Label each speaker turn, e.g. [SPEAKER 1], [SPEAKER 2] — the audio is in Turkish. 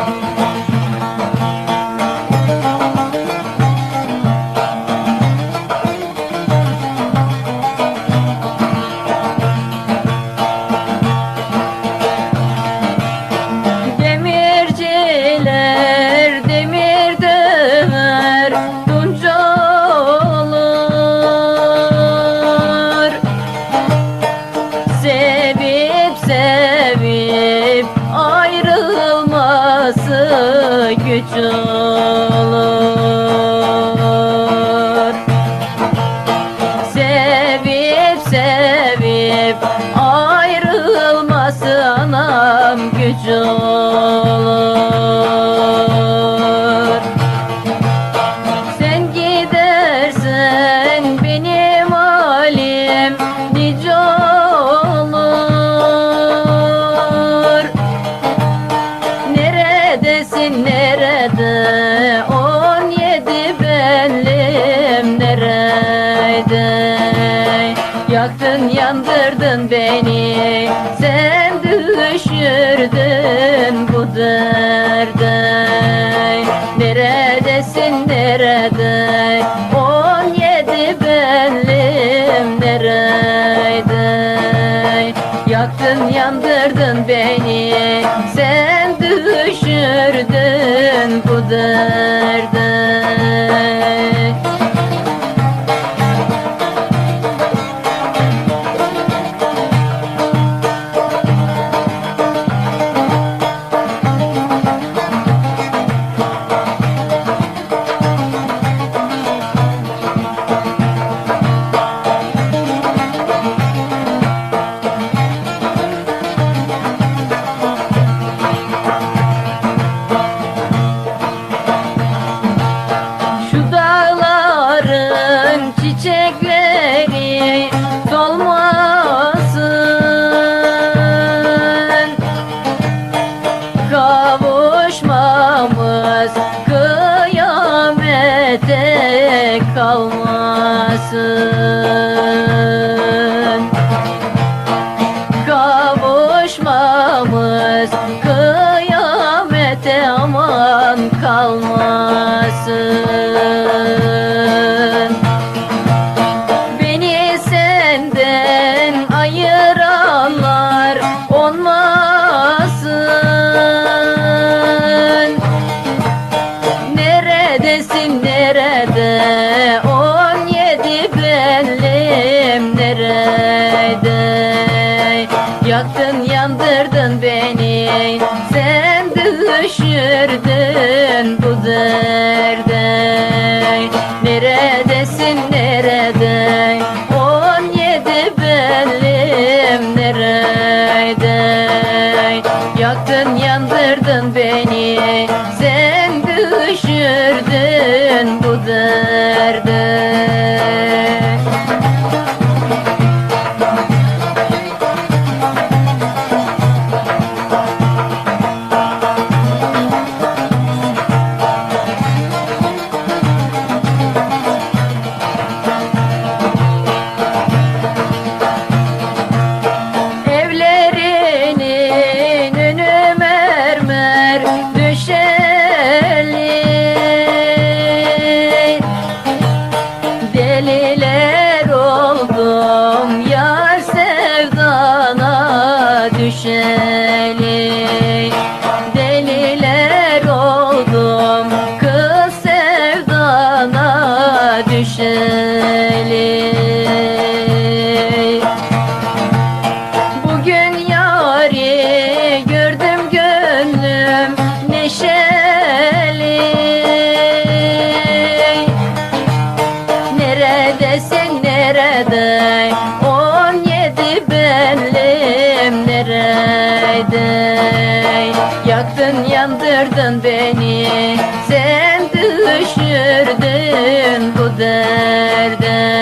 [SPEAKER 1] Bye. Olur Sevip sevip ayrılması anam güç olur. Sen gidersen benim halim nice olur. Neredesin nerede Yaktın yandırdın beni sen düşürdün bu derde Neredesin nerede senden ayıranlar olmasın. Neredesin nerede? On yedi benim nerede? Yaktın yandırdın beni sen düşürdün bu derde düşürdün bu derde sevdana nerede Yaktın yandırdın beni. Sen düşürdün bu derde